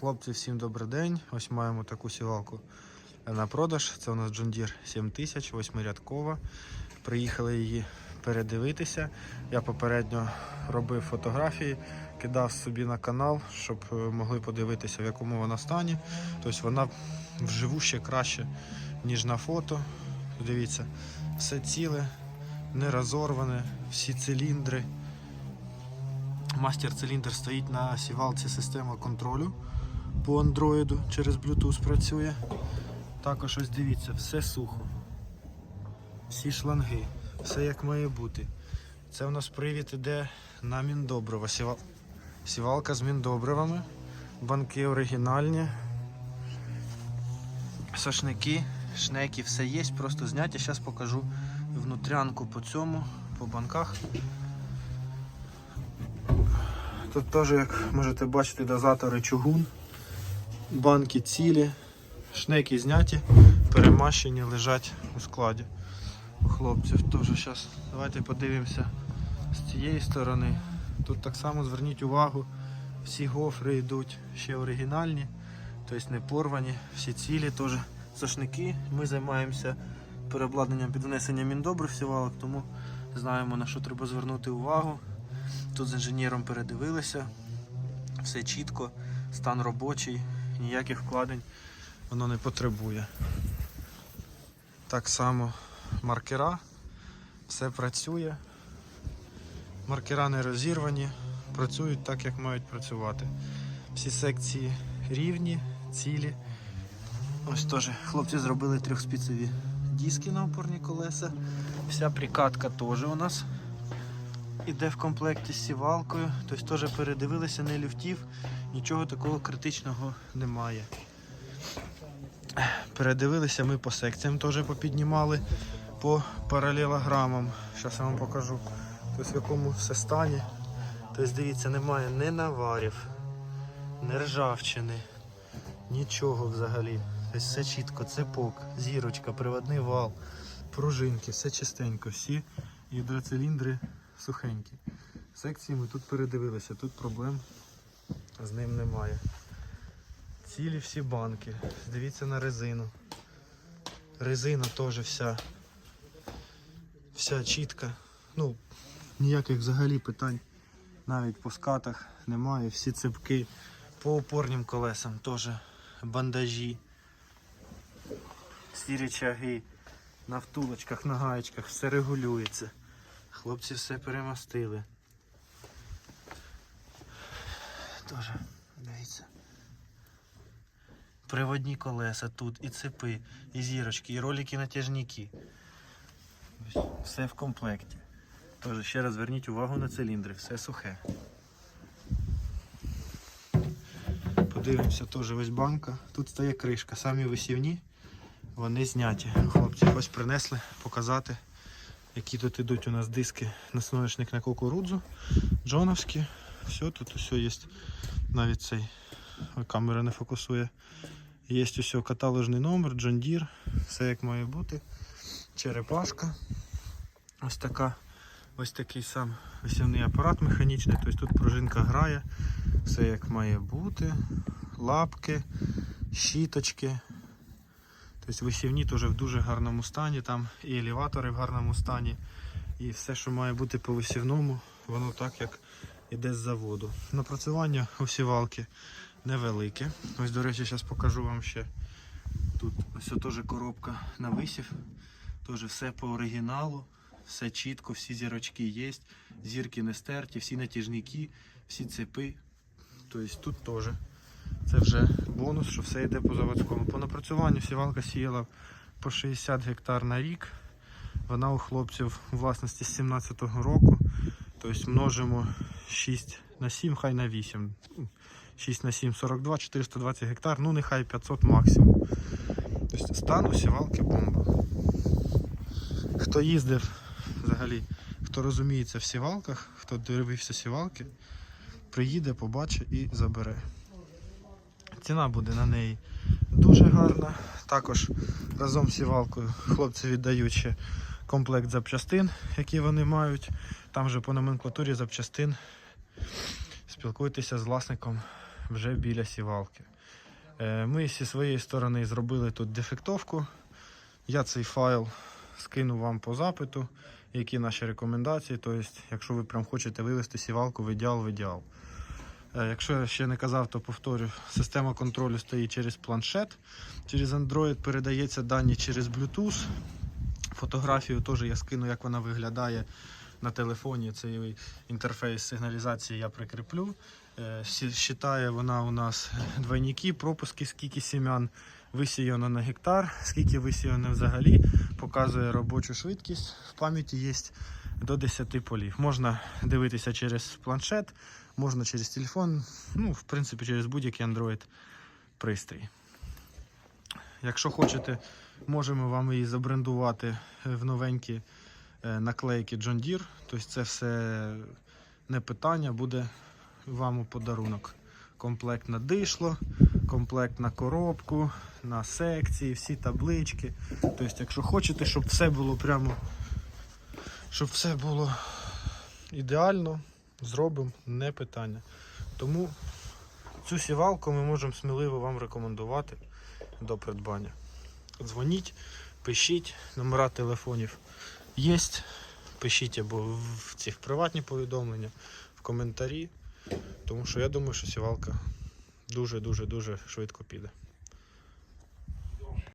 Хлопці, всім добрий день. Ось маємо таку сівалку на продаж. Це у нас John Deere 7000, восьмирядкова. Приїхали її передивитися. Я попередньо робив фотографії, кидав собі на канал, щоб е, могли подивитися, в якому вона стані. Тобто вона вживу ще краще, ніж на фото. Дивіться, все ціле, не розорване, всі циліндри. Мастер циліндр стоїть на сівалці система контролю по андроїду через Bluetooth працює. Також ось дивіться, все сухо. Всі шланги, все як має бути. Це у нас привід іде на міндобриво. Сівал... Сівалка з міндобривами. Банки оригінальні. Сошники, шнеки, все є, просто зняті. Зараз покажу внутрянку по цьому, по банках. Тут теж, як можете бачити, дозатори чугун, банки цілі, шнеки зняті, перемащені, лежать у складі. У хлопців теж зараз. Давайте подивимося з цієї сторони. Тут так само зверніть увагу, всі гофри йдуть ще оригінальні, тобто не порвані, всі цілі теж сошники. Ми займаємося переобладнанням під внесення міндобрив сівалок, тому знаємо на що треба звернути увагу. Тут з інженером передивилися, все чітко, стан робочий, ніяких вкладень воно не потребує. Так само маркера, все працює. Маркера не розірвані, працюють так, як мають працювати. Всі секції рівні, цілі. Ось теж хлопці зробили трьохспіцеві диски на опорні колеса. Вся прикатка теж у нас іде в комплекті з сівалкою. Тобто теж передивилися, не люфтів, нічого такого критичного немає. Передивилися ми по секціям, теж попіднімали по паралелограмам. Зараз я вам покажу, тобто в якому все стані. Тобто дивіться, немає ні наварів, ні ржавчини, нічого взагалі. Тобто все чітко, цепок, зірочка, приводний вал, пружинки, все чистенько, всі гідроциліндри сухенькі. Секції ми тут передивилися, тут проблем з ним немає. Цілі всі банки. Дивіться на резину. Резина теж вся, вся чітка. Ну, ніяких взагалі питань навіть по скатах немає. Всі цепки по опорним колесам теж бандажі, всі речаги на втулочках, на гаєчках, все регулюється. Хлопці все перемастили. Тоже, дивіться. Приводні колеса тут, і цепи, і зірочки, і ролики натяжники. Все в комплекті. Тож ще раз зверніть увагу на циліндри, все сухе. Подивимося теж ось банка. Тут стає кришка. Самі висівні, вони зняті. Хлопці ось принесли показати які тут йдуть у нас диски на соняшник на кукурудзу, джоновські. Все, тут усе є. Навіть цей камера не фокусує. Є усе каталожний номер, Deere, все як має бути. Черепашка. Ось така. Ось такий сам висівний апарат механічний, тобто тут пружинка грає, все як має бути. Лапки, щіточки, Тобто висівні теж в дуже гарному стані, там і елеватори в гарному стані, і все, що має бути по висівному, воно так як іде з заводу. Напрацювання осівалки невелике. Ось, до речі, зараз покажу вам ще. Тут ось теж коробка на висів. Теж все по оригіналу, все чітко, всі зірочки є, зірки не стерті, всі натяжники, всі цепи. Тобто тут теж. Це вже бонус, що все йде по заводському. По напрацюванню сівалка сіяла по 60 гектар на рік. Вона у хлопців у власності з 17-го року. Тобто множимо 6 на 7, хай на 8. 6 на 7 42, 420 гектар, ну нехай 500 максимум. Тобто стан у сівалки бомба. Хто їздив взагалі, хто розуміється в сівалках, хто дивився сівалки, приїде, побачить і забере. Ціна буде на неї дуже гарна. Також разом з сівалкою хлопці віддають ще комплект запчастин, які вони мають. Там вже по номенклатурі запчастин спілкуйтеся з власником вже біля сівалки. Е, Ми зі своєї сторони зробили тут дефектовку. Я цей файл скину вам по запиту, які наші рекомендації. Тобто, якщо ви прям хочете вивести сівалку в ідеал, в ідеал. Е, Якщо я ще не казав, то повторю, система контролю стоїть через планшет, через Android передається дані через Bluetooth. Фотографію теж я скину, як вона виглядає на телефоні. Цей інтерфейс сигналізації я прикріплю. Е, Считає вона у нас двойники, пропуски, скільки сім'ян висіяно на гектар, скільки висіяно взагалі, показує робочу швидкість. В пам'яті є до 10 полів. Можна дивитися через планшет, можна через телефон, ну, в принципі, через будь-який Android пристрій. Якщо хочете, можемо вам її забрендувати в новенькі е, наклейки John Deere. Тобто це все не питання, буде вам у подарунок. Комплект на дишло, комплект на коробку, на секції, всі таблички. Тобто, якщо хочете, щоб все було прямо, щоб все було ідеально, зробимо, не питання. Тому цю сівалку ми можемо сміливо вам рекомендувати до придбання. Дзвоніть, пишіть, номера телефонів є. Пишіть або в ці приватні повідомлення, в коментарі. Тому що я думаю, що сівалка дуже-дуже дуже швидко піде.